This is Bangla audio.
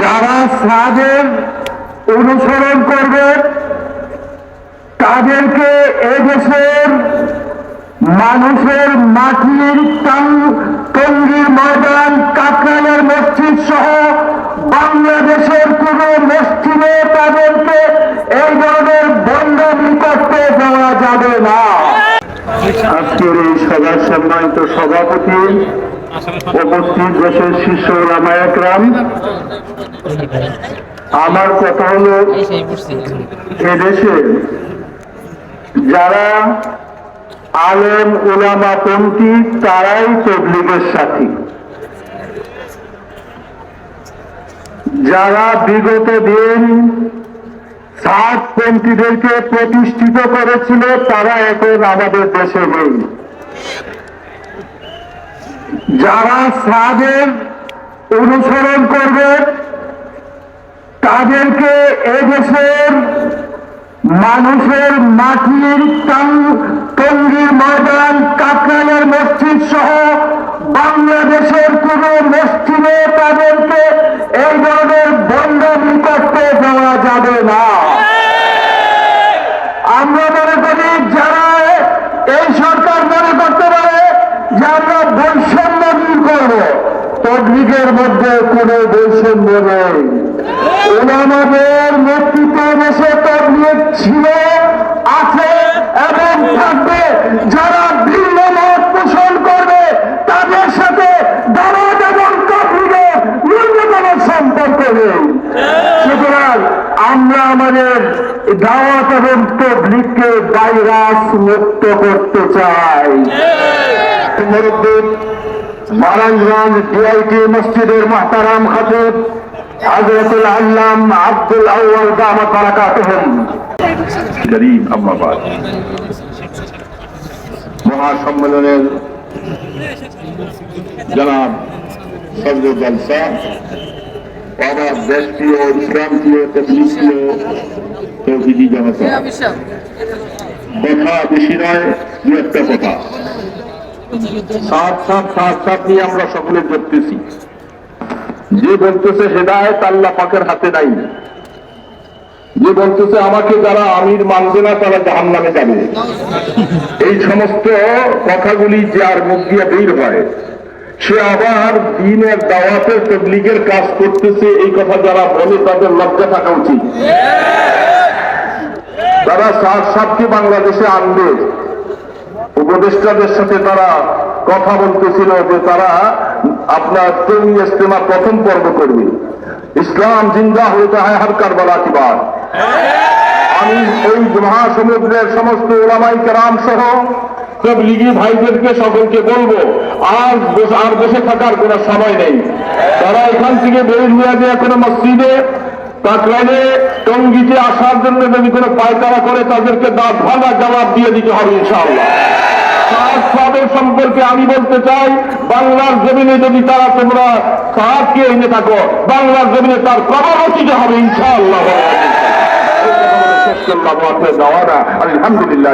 যারা সাদের অনুসরণ করবে, তাদেরকে এদেশের মানুষের মাটির টঙ্গীর ময়দান কাকরানের মসজিদ সহ বাংলাদেশের কোন মসজিদে তাদেরকে এই ধরনের বন্ডামি করতে দেওয়া যাবে না। আজকের এই সভার সম্মানিত সভাপতি উপস্থিত দেশের শীর্ষ রামায়করাম আমার কথা হলো এদেশে যারা আলেম ওলামা পন্থী, তারাই তবলিগের সাথী। যারা বিগত দিন সাত পন্থীদেরকে প্রতিষ্ঠিত করেছিল, তারা এখন আমাদের দেশে নেই। যারা সাদের অনুসরণ করবে, তাদেরকে এদেশের মানুষের মাটির টঙ্গীর ময়দান কাকরানের মসজিদ সহ বাংলাদেশের কোন মসজিদে তাদেরকে এই ধরনের বন্ডামি করতে দেওয়া যাবে না। আমরা মনে করি যারা এই সরকার মনে করতে পারে যে আমরা বৈষম্য করব তবলিগের মধ্যে কোনো বৈষম্য নেই। ওনামাদের নেতৃত্বে দেশে তবলিগ ছিল, আছে এবং থাকবে। যারা ভিন্ন মত পোষণ করবে, তাদের সাথে এবং ন্যূনতম সম্পর্ক নেই। সুতরাং আমরা আমাদের দাওয়াত এবং তবলিগকে ভাইরাস মুক্ত করতে চাই। মারানগঞ্জ ডিআইটি মসজিদের মাহতারাম খাতিব হজরতুল আল্লাম আব্দুল আউ্বাল দামাত বারাকাতুহুম করিম আম্মাবাদ। মহাসম্মেলনের জনাব সর্ব জলসা আমার দেশপ্রিয় ইসলামপ্রিয় তবলিগপ্রিয় তৌহিদি জনতা কথা বেশি নয় দু একটা কথা। আমরা সকলে করতেছি যে বলতেছে হেদায়ত আল্লাহ পাকের হাতে নাই। যে বলতেছে আমাকে যারা আমির মানবে না, তারা জাহান নামে যাবে। এই সমস্ত কথাগুলি যার মুখ দিয়ে বের হয়, সে আবার দিনের দাওয়াতের তবলিগের কাজ করতেছে, এই কথা যারা বলে তাদের লজ্জা থাকা উচিত। তারা সাত, সাতকে বাংলাদেশে আনবে উপদেষ্টাদের সাথে তারা কথা বলতেছিল যে তারা আপনার তেমি ইস্তেমা প্রথম পর্ব করবে। ইসলাম জিন্দা হইতে হয় হর কারবালা কি বাদ আমি এই মহাসমুদ্রের সমস্ত ওলামাই কেরাম সহ সব লিগি ভাইদেরকে সকলকে বলব, আর আর বসে থাকার কোনো সময় নেই। তারা এখান থেকে বের হয়ে যায় কোনো মসজিদে কাকরানে টঙ্গিতে আসার জন্য যদি কোনো পায়তারা করে তাদেরকে দাঁত ভাঙা জবাব দিয়ে দিতে হবে ইনশাআল্লাহ। সম্পর্কে আমি বলতে চাই বাংলার জমিনে যদি তারা তোমরা সাহায্যকে এনে থাকো বাংলার জমিনে তার কর্মসূচিতে হবে ইনশাআল্লাহ। আলহামদুলিল্লাহ